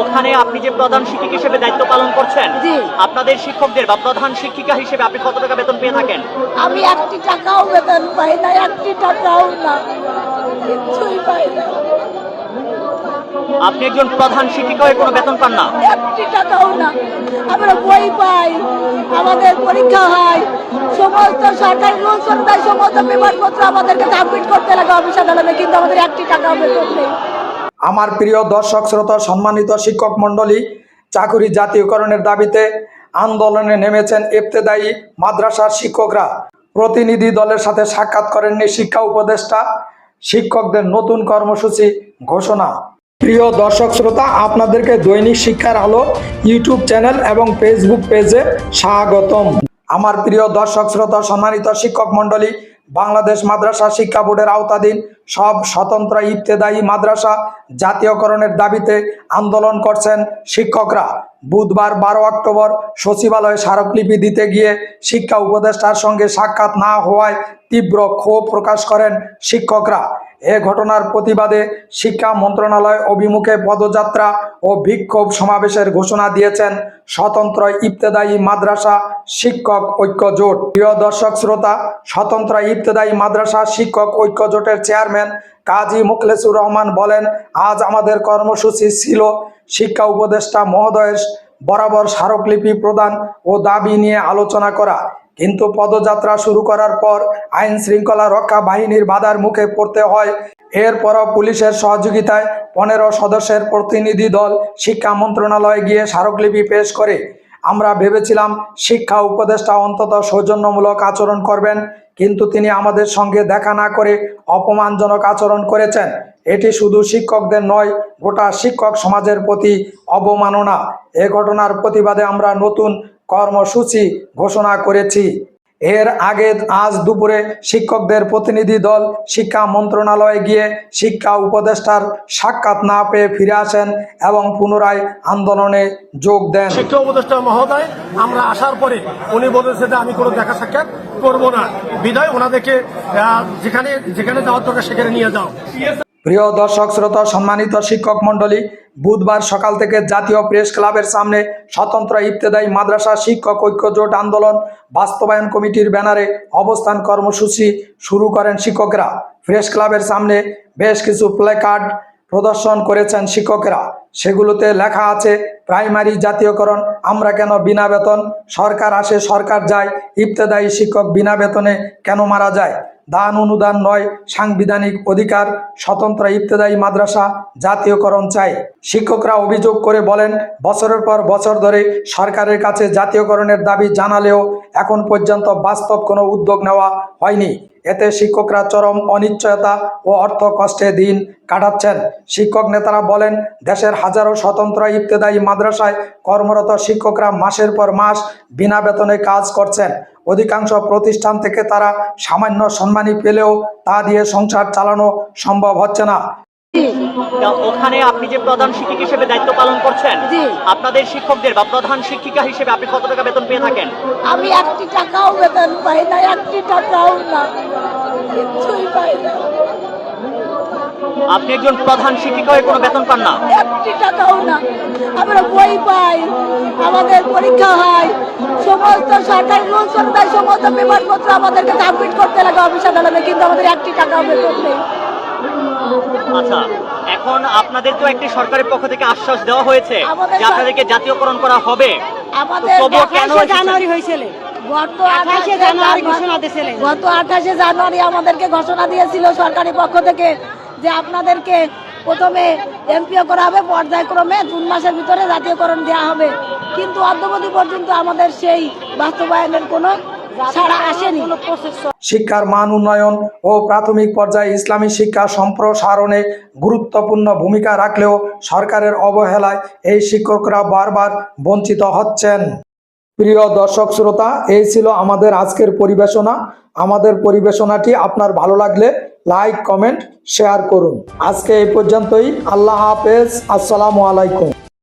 ওখানে আপনি যে প্রধান শিক্ষক হিসেবে দায়িত্ব পালন করছেন আপনাদের শিক্ষকদের বা প্রধান শিক্ষিকা হিসেবে আপনি কত টাকা বেতন পেয়ে থাকেন? আমি একটি টাকাও বেতন পাই না একটি টাকাও না কিছুই পাই না। আপনি একজন প্রধান শিক্ষিকা হয়ে কোনো বেতন পান না? একটি টাকাও না। আমরা বই পাই আমাদের পরীক্ষা হয় সমস্ত সরকারি সমস্ত পেপারপত্র আমাদেরকে সাবমিট করতে লাগে অফিস আদালতে কিন্তু আমাদের একটি টাকাও বেতন নেই। আমার প্রিয় দর্শক, শ্রোতা, সম্মানিত শিক্ষক মণ্ডলী, চাকুরি জাতীয়করণের দাবিতে আন্দোলনে নেমেছেন ইবতেদায়ী মাদ্রাসার শিক্ষকরা। প্রতিনিধি দলের সাথে সাক্ষাৎ করেননি শিক্ষা উপদেষ্টা, শিক্ষকদের নতুন কর্মসূচি ঘোষণা। প্রিয় দর্শক, শ্রোতা, আপনাদেরকে দৈনিক শিক্ষার আলো ইউটিউব চ্যানেল এবং ফেসবুক পেজে স্বাগতম। আমার প্রিয় দর্শক, শ্রোতা, সম্মানিত শিক্ষক মণ্ডলী বাংলাদেশ মাদ্রাসা শিক্ষা বোর্ডের আওতাধীন সব স্বতন্ত্র ইফতেদায়ী মাদ্রাসা জাতীয়করণের দাবিতে আন্দোলন করছেন শিক্ষকরা। বুধবার বারো অক্টোবর সচিবালয়ে স্মারকলিপি দিতে গিয়ে শিক্ষা উপদেষ্টার সঙ্গে সাক্ষাৎ না হওয়ায় তীব্র ক্ষোভ প্রকাশ করেন শিক্ষকরা। এ ঘটনার প্রতিবাদে শিক্ষা মন্ত্রণালয় অভিমুখে পদযাত্রা ও বিক্ষোভ সমাবেশের ঘোষণা দিয়েছেন স্বতন্ত্র ইবতেদায়ী মাদ্রাসা শিক্ষক ঐক্য জোট। প্রিয় দর্শক শ্রোতা, স্বতন্ত্র ইবতেদায়ী মাদ্রাসা শিক্ষক ঐক্য জোটের চেয়ারম্যান কাজী মুখলেসুর রহমান বলেন, আজ আমাদের কর্মসূচি ছিল শিক্ষা উপদেষ্টা মহোদয়ের বরাবর স্মারকলিপি প্রদান ও দাবি নিয়ে আলোচনা করা। কিন্তু পদযাত্রা শুরু করার পর আইন শৃঙ্খলা রক্ষা বাহিনীর বাধার মুখে পড়তে হয়। এরপরও পুলিশের সহযোগিতায় পনেরো সদস্যের প্রতিনিধি দল শিক্ষা মন্ত্রণালয়ে গিয়ে স্মারকলিপি পেশ করে। আমরা ভেবেছিলাম শিক্ষা উপদেষ্টা অন্তত সৌজন্যমূলক আচরণ করবেন, কিন্তু তিনি আমাদের সঙ্গে দেখা না করে অপমানজনক আচরণ করেছেন। এটি শুধু শিক্ষকদের নয়, গোটা শিক্ষক সমাজের প্রতি অবমাননা। এ ঘটনার প্রতিবাদে আমরা নতুন কর্মসূচি ঘোষণা করেছি। এর আগে আজ দুপুরে শিক্ষকদের প্রতিনিধি দল শিক্ষা মন্ত্রণালয়ে গিয়ে শিক্ষা উপদেষ্টার সাক্ষাৎ না পেয়ে ফিরে আসেন এবং পুনরায় আন্দোলনে যোগ দেন। শিক্ষা উপদেষ্টা মহোদয়, আমরা আসার পরে উনি বলেছে যে আমি কোনো দেখা সাক্ষাৎ করব না। বিদায়, ওনাদেরকে যেখানে যেখানে যাওয়ার দরকার সেখানে নিয়ে যাও। প্রিয় দর্শক, শ্রোতা, সম্মানিত শিক্ষক মণ্ডলী, বুধবার সকাল থেকে জাতীয় প্রেস ক্লাবের সামনে স্বতন্ত্র ইফতেদায়ী মাদ্রাসা শিক্ষক ঐক্য জোট আন্দোলন বাস্তবায়ন কমিটির ব্যানারে অবস্থান কর্মসূচি শুরু করেন শিক্ষকরা। প্রেস ক্লাবের সামনে বেশ কিছু প্লেকার্ড প্রদর্শন করেছেন শিক্ষকেরা। সেগুলোতে লেখা আছে, প্রাইমারি জাতীয়করণ, আমরা কেন বিনা বেতন? সরকার আসে, সরকার যায়। ইবতেদায়ী শিক্ষক বিনা বেতনে কেন মারা যায়? দান অনুদান নয়, সাংবিধানিক অধিকার। স্বতন্ত্র ইবতেদায়ী মাদ্রাসা জাতীয়করণ চাই। শিক্ষকরা অভিযোগ করে বলেন, বছরের পর বছর ধরে সরকারের কাছে জাতীয়করণের দাবি জানালেও এখন পর্যন্ত বাস্তব কোনো উদ্যোগ নেওয়া হয়নি। এতে শিক্ষকরা চরম অনিশ্চয়তা ও অর্থ কষ্টে দিন কাটাচ্ছেন। শিক্ষক নেতারা বলেন, দেশের হাজারো স্বতন্ত্র ইবতেদায়ী মাদ্রাসায় কর্মরত শিক্ষকরা মাসের পর মাস বিনা বেতনে কাজ করছেন। অধিকাংশ প্রতিষ্ঠান থেকে তারা সামান্য সম্মানী পেলেও তা দিয়ে সংসার চালানো সম্ভব হচ্ছে না। ওখানে আপনি যে প্রধান শিক্ষক হিসেবে দায়িত্ব পালন করছেন আপনাদের শিক্ষকদের বা প্রধান শিক্ষিকা হিসেবে আপনি কত টাকা বেতন পেয়ে থাকেন? আমি একটি টাকাও বেতন পাই না একটি টাকাও না। কিছুই পাই না। আপনি একজন প্রধান শিক্ষিকা হয়ে কোনো বেতন পান না। একটি টাকাও না। আমরা বই পাই। আমাদের পরীক্ষা হয়। সমস্ত সরকারি রুলস অনুযায়ী সমস্ত পেপারপত্র আমাদেরকে সাবমিট করতে লাগে অফিস আদালতে কিন্তু আমাদের একটি টাকাও বেতন নেই। আচ্ছা এখন আপনাদের তো একটি সরকারের পক্ষ থেকে আশ্বাস দেওয়া হয়েছে যে আপনাদেরকে জাতীয়করণ করা হবে। আমাদের? জানুয়ারি হয়েছিল। গত আঠাশে জানুয়ারি ঘোষণা দিয়েছিল গত আঠাশে জানুয়ারি আমাদেরকে ঘোষণা দিয়েছিল সরকারি পক্ষ থেকে যে আপনাদেরকে প্রথমে এমপিও করা হবে, পর্যায়ক্রমে জুন মাসের ভিতরে জাতীয়করণ দেওয়া হবে। কিন্তু অদ্যবধি পর্যন্ত আমাদের সেই বাস্তবায়নের কোনো শিক্ষার মান উন্নয়ন ও প্রাথমিক পর্যায়ে ইসলামী শিক্ষা সম্প্রসারণে গুরুত্বপূর্ণ ভূমিকা রাখলেও সরকারের অবহেলায় এই শিক্ষকরা বারবার বঞ্চিত হচ্ছেন। প্রিয় দর্শক শ্রোতা, এই ছিল আমাদের আজকের পরিবেশনা। আমাদের পরিবেশনাটি আপনার ভালো লাগলে লাইক কমেন্ট শেয়ার করুন। আজকে এই পর্যন্তই। আল্লাহ হাফেজ। আসসালামু আলাইকুম।